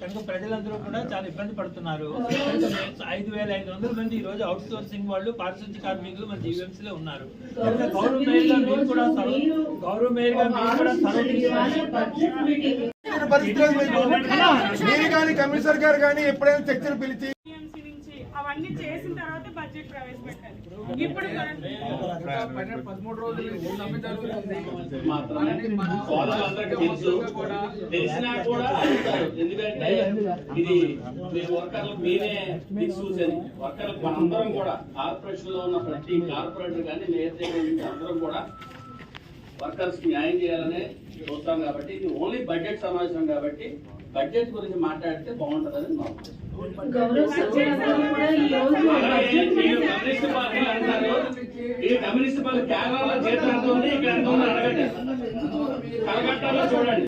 కనుక ప్రజలందరూ కూడా చాలా ఇబ్బంది పడుతున్నారు. ఐదు వేల ఐదు వందల మంది ఈ రోజు అవుట్ సోర్సింగ్ వాళ్ళు పారిశుద్ధ్య కార్మికులు మన జీవీఎంసీలో ఉన్నారు. గౌరవ మేయర్ గారు మీరు కూడా గౌరవ మేయర్ గారు మీరు కూడా కమిషనర్ గారు కానీ ఎప్పుడైనా చర్చలు పిలిచి అవన్నీ చేసిన తర్వాత బడ్జెట్ ప్రవేశపెట్టాలి. ఇప్పుడు తెలుసు. తెలిసినా కూడా ఎందుకంటే ఇది మీ మీరే మనందరం కూడా కార్పొరేషన్లో ఉన్న ప్రతి కార్పొరేటర్ కానీ మేయర్ అందరం కూడా వర్కర్స్ న్యాయం చేయాలనే చూస్తాం కాబట్టి ఇది ఓన్లీ బడ్జెట్ సమావేశం కాబట్టి బడ్జెట్ గురించి మాట్లాడితే బాగుంటుందని మా ఈ రోజు అలాగే మీరు కమ్యూనిస్ట్ పార్టీలు అంటారు. ఈ కమ్యూనిస్ట్ పార్టీ కేరళలో చేతులు ఎంత ఉంది ఇక్కడ ఎంత ఉంది అడగండి. కలకట్టాలో చూడండి.